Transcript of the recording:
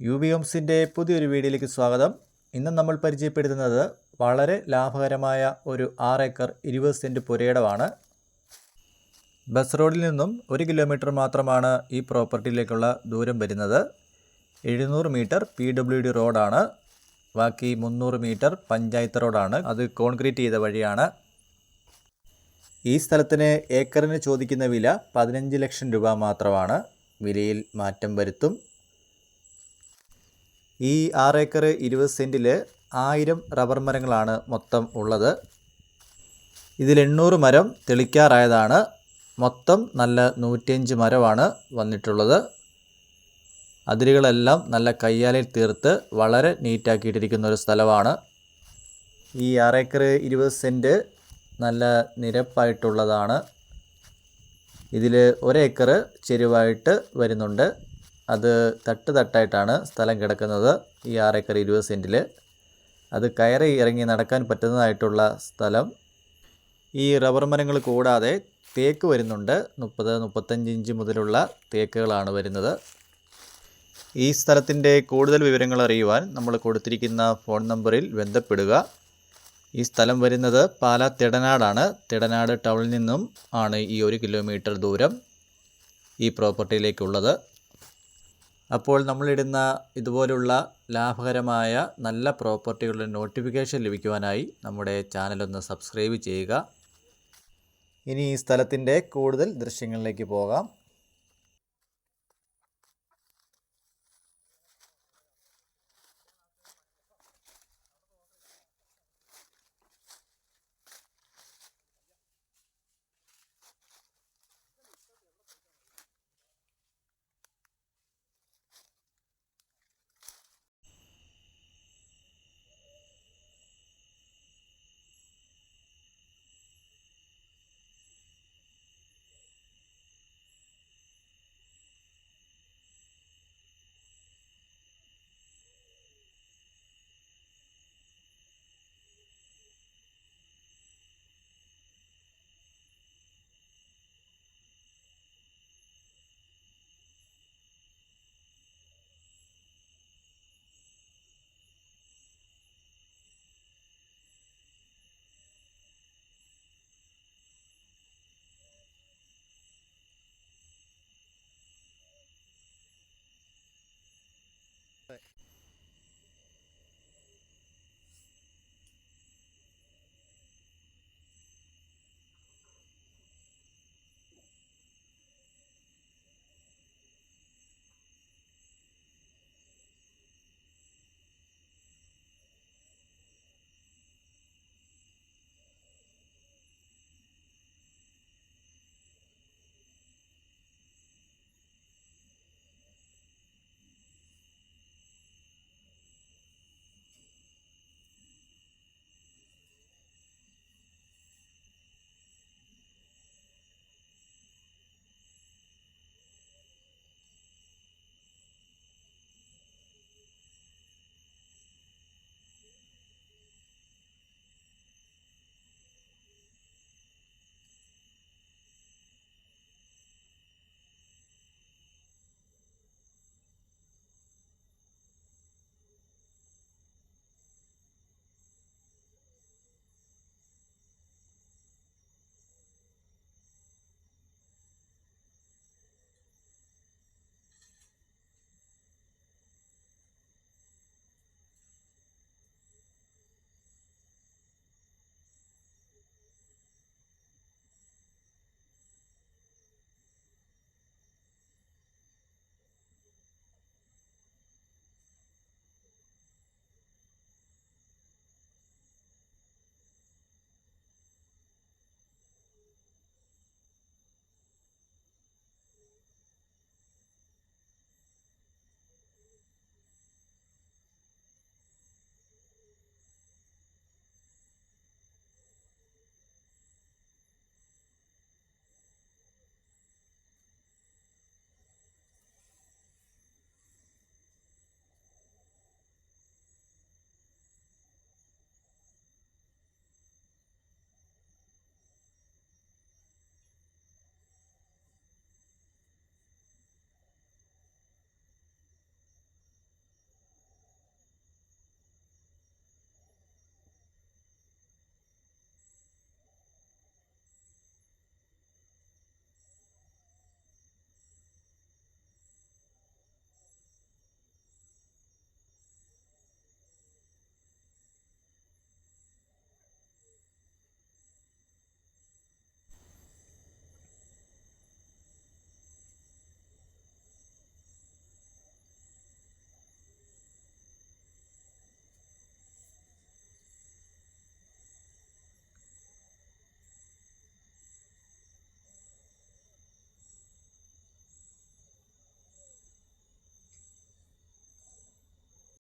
U B ഹോംസിന്റെ പുതിയൊരു വീഡിയോയിലേക്ക് സ്വാഗതം. ഇന്ന് നമ്മൾ പരിചയപ്പെടുത്തുന്നത് വളരെ ലാഭകരമായ ഒരു ആറ് ഏക്കർ ഇരുപത് സെന്റ് പുരയിടമാണ്. ബസ് റോഡിൽ നിന്നും ഒരു കിലോമീറ്റർ മാത്രമാണ് ഈ പ്രോപ്പർട്ടിയിലേക്കുള്ള ദൂരം വരുന്നത്. എഴുന്നൂറ് മീറ്റർ പി ഡബ്ല്യു ഡി റോഡാണ്. ബാക്കി മുന്നൂറ് മീറ്റർ പഞ്ചായത്ത് റോഡാണ്. അത് കോൺക്രീറ്റ് ചെയ്ത വഴിയാണ്. ഈ സ്ഥലത്തിന് ഏക്കറിന് ചോദിക്കുന്ന വില പതിനഞ്ച് ലക്ഷം രൂപ മാത്രമാണ്. വിലയിൽ മാറ്റം വരുത്തും. ഈ ആറ് ഏക്കർ ഇരുപത് സെന്റിൽ ആയിരം റബ്ബർ മരങ്ങളാണ് മൊത്തം ഉള്ളത്. ഇതിൽ എണ്ണൂറ് മരം തെളിക്കാറായതാണ്. മൊത്തം നല്ല നൂറ്റിയഞ്ച് മരമാണ് വന്നിട്ടുള്ളത്. അതിരുകളെല്ലാം നല്ല കയ്യാലിൽ തീർത്ത് വളരെ നീറ്റാക്കിയിട്ടിരിക്കുന്ന ഒരു സ്ഥലമാണ്. ഈ ആറേക്കർ ഇരുപത് സെന്റ് നല്ല നിരപ്പായിട്ടുള്ളതാണ്. ഇതിൽ ഒരേക്കർ ചെരുവായിട്ട് വരുന്നുണ്ട്. അത് തട്ട് തട്ടായിട്ടാണ് സ്ഥലം കിടക്കുന്നത്. ഈ ആറേക്കർ ഇരുപത് സെന്റിൽ അത് കയറി ഇറങ്ങി നടക്കാൻ പറ്റുന്നതായിട്ടുള്ള സ്ഥലം. ഈ റബ്ബർ മരങ്ങൾ കൂടാതെ തേക്ക് വരുന്നുണ്ട്. മുപ്പത് മുപ്പത്തഞ്ച് ഇഞ്ച് മുതലുള്ള തേക്കുകളാണ് വരുന്നത്. ഈ സ്ഥലത്തിന്റെ കൂടുതൽ വിവരങ്ങൾ അറിയുവാൻ നമ്മൾ കൊടുത്തിരിക്കുന്ന ഫോൺ നമ്പറിൽ ബന്ധപ്പെടുക. ഈ സ്ഥലം വരുന്നത് പാല തിടനാടാണ്. തിടനാട് ടൗണിൽ നിന്നും ആണ് ഈ ഒരു കിലോമീറ്റർ ദൂരം ഈ പ്രോപ്പർട്ടിയിലേക്കുള്ളത്. അപ്പോൾ നമ്മളിടുന്ന ഇതുപോലുള്ള ലാഭകരമായ നല്ല പ്രോപ്പർട്ടികളുടെ നോട്ടിഫിക്കേഷൻ ലഭിക്കുവാനായി നമ്മുടെ ചാനലൊന്ന് സബ്സ്ക്രൈബ് ചെയ്യുക. ഇനി ഈ സ്ഥലത്തിന്റെ കൂടുതൽ ദൃശ്യങ്ങളിലേക്ക് പോകാം. it.